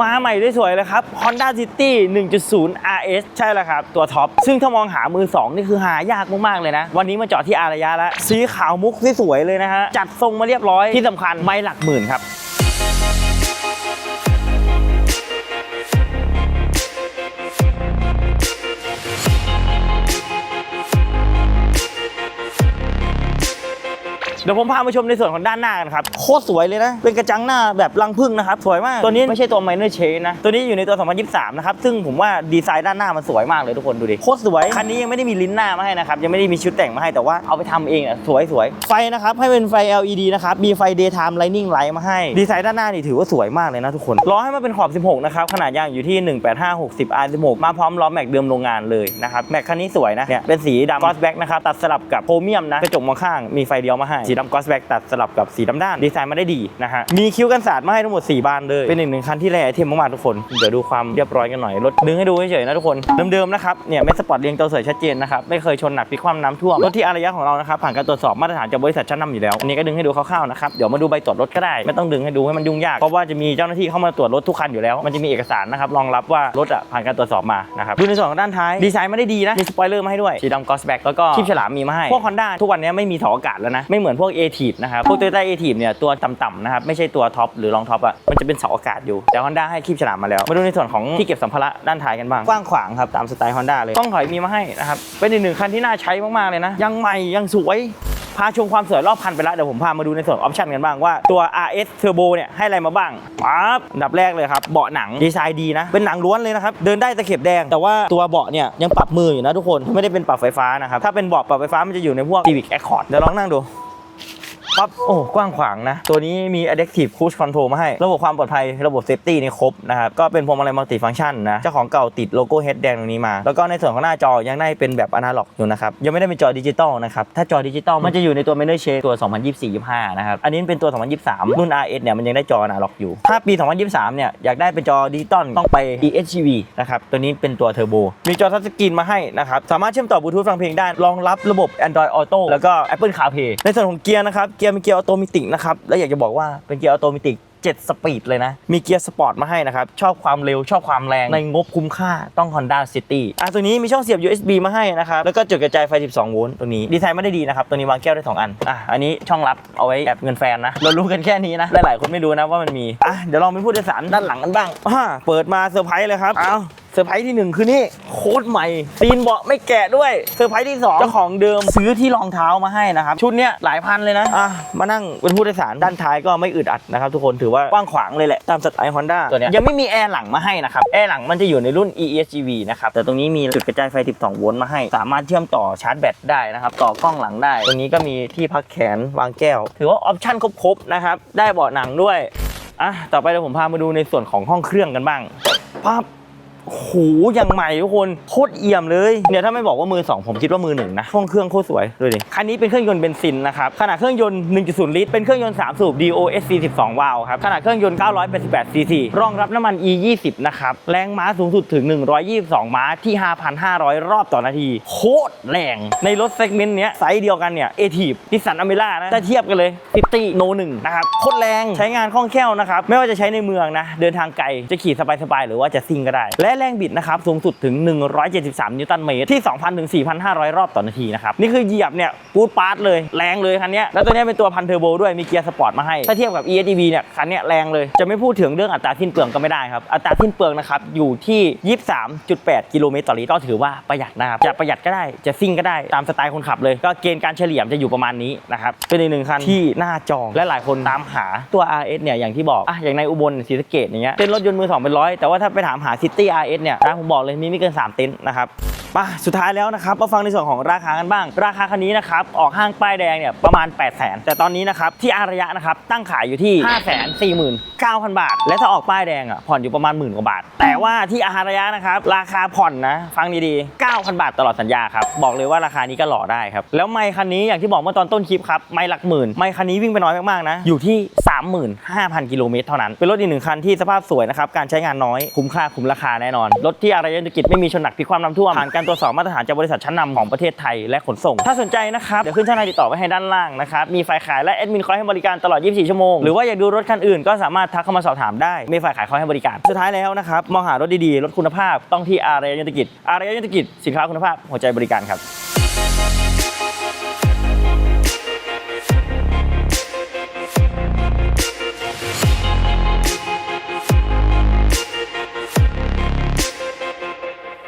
มาใหม่ได้สวยเลยครับ Honda City 1.0 RS ใช่แล้วครับ ตัวท็อป ซึ่งถ้ามองหามือ 2 นี่คือหายากมาก ๆ เลยนะ วันนี้มาเจาะที่อารยะแล้ว สีขาวมุกสีสวยเลยนะฮะ จัดทรงมาเรียบร้อยที่สำคัญไม่หลักหมื่นครับ เดี๋ยวผมพามาชมในส่วนของด้านหน้ากันครับ โคตรสวยเลยนะ เป็นกระจังหน้าแบบรังผึ้งนะครับ สวยมาก ตัวนี้ไม่ใช่ตัว minor change นะ ตัวนี้อยู่ในตัว 2023 นะครับ ซึ่งผมว่าดีไซน์ด้านหน้ามันสวยมากเลยทุกคนดูดิ โคตรสวย คันนี้ยังไม่ได้มีลิ้นหน้ามาให้นะครับ ยังไม่ได้มีชุดแต่งมาให้ แต่ว่าเอาไปทำเองอะ สวยสวยไฟนะครับ ให้เป็นไฟ LED นะครับ มีไฟ daytime lightning light มาให้ ดีไซน์ด้านหน้านี่ถือว่าสวยมากเลยนะทุกคนล้อให้มาเป็นขอบ 16 นะครับ ขนาดยางอยู่ที่ 185 60 R 16 มาพร้อมล้อแม็กเดิมโรงงานเลยนะครับ แม็กคันนี้สวยนะ เนี่ย เป็นสีดำกอสแบ็กนะครับ ตัดสลับกับโพรเมียมนะ กระจกมองข้าง มีไฟเดียวมาให้สีดำกอสแบ็กตัดสลับกับสีดำด้านดีไซน์มาได้ดีนะฮะมีคิ้วกันสาดมาให้ทั้งหมด 4 บานเลย เป็นอีกหนึ่งคันที่แร่ไอเทมมากๆทุกคน เดี๋ยวดูความเรียบร้อยกันหน่อย รถดึงให้ดูเฉยๆนะทุกคน เดิมๆนะครับ เนี่ยไม่สปอร์ตเรียงตัวสวยชัดเจนนะครับ ไม่เคยชนหนักพิคว่ำน้ำท่วม รถที่อารยะของเรานะครับ ผ่านการตรวจสอบมาตรฐานจากบริษัทชั้นนำอยู่แล้ว อันนี้ก็ดึงให้ดูคร่าวๆนะครับ เดี๋ยวมาดูใบตรวจรถก็ได้ ไม่ต้องดึงให้ดูให้มันยุ่งยาก เพราะว่าจะมีเจ้าหน้าที่เข้ามาตรวจรถทุกคันอยู่แล้ว มันจะมีเอกสารนะครับรองรับว่ารถอะผ่านการตรวจสอบมานะครับดูในส่วนของด้านท้ายดีไซน์ไม่ได้ดีนะมีสปอยเลอร์มาให้ด้วยสีดำกอสแบ็กแล้วก็คลิปฉลามมีมาให้พวก Honda ทุกวันนี้ไม่มีถอดอากาศแล้วนะไม่เหมือนพวก a t i v นะครับ พวก Toyota a t i v เนี่ยตัวต่ำๆนะครับ ไม่ใช่ตัวท็อปหรือรองท็อปอะ มันจะเป็นเสาอากาศอยู่ แต่ Honda ให้คลิปฉลามมาแล้ว มาดูในส่วนของที่เก็บสัมภาระด้านท้ายกันบ้าง กว้างขวางครับ ตามสไตล์ Honda เลยกล้องถอยมีมาให้นะครับ เป็นอีกหนึ่งคันที่น่าใช้มากๆเลยนะ ยังใหม่ยังสวยพาชมความสวยรอบคันไปแล้วเดี๋ยวผมพามาดูในส่วนออปชันกันบ้างว่าตัว RS Turbo เนี่ยให้อะไรมาบ้างปั๊บอันดับแรกเลยครับ เบาะหนังดีไซน์ดีนะ เป็นหนังล้วนเลยนะครับ เดินได้ตะเข็บแดง แต่ว่าตัวเบาะเนี่ยยังปรับมืออยู่นะทุกคนไม่ได้เป็นปรับไฟฟ้านะครับ ถ้าเป็นเบาะปรับไฟฟ้ามันจะอยู่ในพวก Civic Accord เดี๋ยวลองนั่งดู ปั๊บโอ้กว้างขวางนะ ตัวนี้มี Adaptive Cruise Control มาให้ ระบบความปลอดภัยระบบ Safety นี่ครบนะครับ ก็เป็นพวงมาลัยมัลติฟัง c t ชันนะ เจ้าของเก่าติดโลโก้เฮดแดงตรงนี้มา แล้วก็ในส่วนของหน้าจอยังได้เป็นแบบอนาล็อกอยู่นะครับ ยังไม่ได้เป็นจอดิจิตอลนะครับ ถ้าจอดิจิตอลมันจะอยู่ในตัว m a n u a l Shade ตัว 2024-25 นะครับ อันนี้เป็นตัว 2023 รุ่น RS เนี่ยมันยังได้จออนาล็อกอยู่ ถ้าปี 2023 เนี่ยอยากได้เป็นจอดิจิตอลต้องไป EHEV นะครับตัวนี้เป็นตัวเทอร์โบมีจอทัชสกรีนมาให้นะครับสามารถเชื่อมต่อบลูทูธฟังเพลงได้รองรับระบบ Android Auto แล้วก็ Apple CarPlay ในส่วนของเกียร์นะครับเกียร์เป็นเกียร์ออโตเมติกนะครับ และอยากจะบอกว่าเป็นเกียร์ออโตเมติก7 สปีดเลยนะ มีเกียร์สปอร์ตมาให้นะครับ ชอบความเร็วชอบความแรง ในงบคุ้มค่าต้อง Honda City อะตัวนี้มีช่องเสียบ USB มาให้นะครับ แล้วก็จุดกระจายไฟ 12 โวลต์ตรงนี้ ดีไซน์ไม่ได้ดีนะครับ ตัวนี้วางแก้วได้ 2 อัน อะ อันนี้ช่องรับเอาไว้แอบเงินแฟนนะ เรารู้กันแค่นี้นะ หลายๆคนไม่รู้นะว่ามันมี อะ เดี๋ยวลองเป็นผู้โดยสารด้านหลังกันบ้างอ่าเปิดมาเซอร์ไพรส์เลยครับ เอา เซอร์ไพรส์ที่หนึ่งคือนี่โคตรใหม่ตีนเบาะไม่แกะด้วยเซอร์ไพรส์ที่สองเจ้าของเดิมซื้อที่รองเท้ามาให้นะครับ ชุดเนี้ยหลายพันเลยนะอะมานั่งเป็นผู้โดยสารด้านท้ายก็ไม่อึดอัดนะครับทุกคนถือว่ากว้างขวางเลยแหละตามสไตล์ Honda ตัวเนี้ยยังไม่มีแอร์หลังมาให้นะครับแอร์หลังมันจะอยู่ในรุ่น ESGV นะครับแต่ตรงนี้มีจุดกระจายไฟ 12 โวลต์มาให้ สามารถเชื่อมต่อชาร์จแบตได้นะครับต่อกล้องหลังได้ ตรงนี้ก็มีที่พักแขนวางแก้ว ถือว่าออปชั่นครบๆนะครับได้เบาะหนังด้วยอะต่อไปเดี๋ยวผมพามาดูในส่วนของห้องเครื่องกันบ้างปั๊บโอ้โหอย่างใหม่ทุกคนโคตรเอี่ยมเลยเนี่ยถ้าไม่บอกว่ามือ 2 ผมคิดว่ามือหนึ่งนะห้องเครื่องโคตรสวยดูดิคันนี้เป็นเครื่องยนต์เบนซินนะครับขนาดเครื่องยนต์ 1.0 ลิตรเป็นเครื่องยนต์ 3 สูบ DOSC 12วาล์วครับขนาดเครื่องยนต์ 988 cc รองรับน้ำมัน E 20นะครับแรงม้าสูงสุดถึง 122 ม้าที่ 5,500 รอบต่อนาที โคตรแรงในรถเซกเมนต์เนี้ยไซส์เดียวกันเนี่ยเอทีฟดิสันอเมร่านะถ้าเทียบกันเลยซิตี้โนหนึ่งนะครับโคตรแรงใช้งานคล่องแคล่วนะครับไม่ว่าจะใช้ในเมืองนะเดินทางไกลจะขี่สบายๆหรือว่าจะซิ่งก็ได้และแรงบิดนะครับสูงสุดถึง 173 นิวตันเมตรที่ 2,000ถึง4,500 รอบต่อนาทีนะครับนี่คือเหยียบเนี่ยปูดปาร์ตเลยแรงเลยคันนี้แล้วตัวนี้เป็นตัวพันเทอร์โบด้วยมีเกียร์สปอร์ตมาให้ถ้าเทียบกับ ESDV เนี่ยคันนี้แรงเลยจะไม่พูดถึงเรื่องอัตราสิ้นเปลืองก็ไม่ได้ครับอัตราสิ้นเปลืองนะครับอยู่ที่ 23.8 กิโลเมตรต่อลิตรก็ถือว่าประหยัดนะครับจะประหยัดก็ได้จะซิ่งก็ได้ตามสไตล์คนขับเลย ก็เกณฑ์การเฉลี่ยจะอยู่ประมาณนี้นะครับเป็นอีกหนึ่งคันที่น่าจองและหลายคนตามหาตัว RS เนี่ยอย่างที่บอกอะอย่างในอุบลศรีสะเกดอย่างเงี้ยเป็นรถยนต์มือสองเป็นร้อยแต่ว่าถ้าไปถามหา City RS เนี่ยนะผมบอกเลยมีไม่เกิน 3 เต็นท์นะครับมาสุดท้ายแล้วนะครับมาฟังในส่วนของราคากันบ้าง ราคาคันนี้นะครับออกห้างป้ายแดงเนี่ยประมาณ8 0 0 0 0 0 แต่ตอนนี้นะครับที่อารยะนะครับตั้งขายอยู่ที่ 5 4 9 0 0 0 บาท และถ้าออกป้ายแดงอะผ่อนอยู่ประมาณหมื่นกว่าบาท แต่ว่าที่อารยะนะครับราคาผ่อนนะ ฟังดีๆ 9,000 บาทตลอดสัญญาครับ บอกเลยว่าราคานี้ก็หล่อได้ครับ แล้วไมค์คันนี้อย่างที่บอกเมื่อตอนต้นคลิปครับไมค์หลักหมื่นไมค์คันนี้วิ่งไปน้อยมากๆนะอยู่ที่ 35,000 กิโลเมตรเท่านั้นเป็นรถอีกหนึ่งคันที่สภาพสวยนะครับการใช้งานน้อยคุ้มค่าคุ้มราคาแน่นอน รถที่อารยธุรกิจไม่มีชนหนักพิกความน้ำท่วมผ่านการตรวจสอบมาตรฐานจากบริษัทชั้นนำของประเทศไทยและขนส่ง ถ้าสนใจนะครับเดี๋ยวขึ้นช่องในติดต่อไว้ให้ด้านล่างนะครับมีฝ่ายขายและแอดมินคอยให้บริการตลอด 24 ชั่วโมง หรือว่าอยากดูรถคันอื่นก็สามารถทักเข้ามาสอบถามได้มีฝ่ายขายคอยให้บริการสุดท้ายแล้วนะครับมองหารถดีๆรถคุณภาพต้องที่อารยันตกิจอารยันตกิจสินค้าคุณภาพหัวใจบริการครับ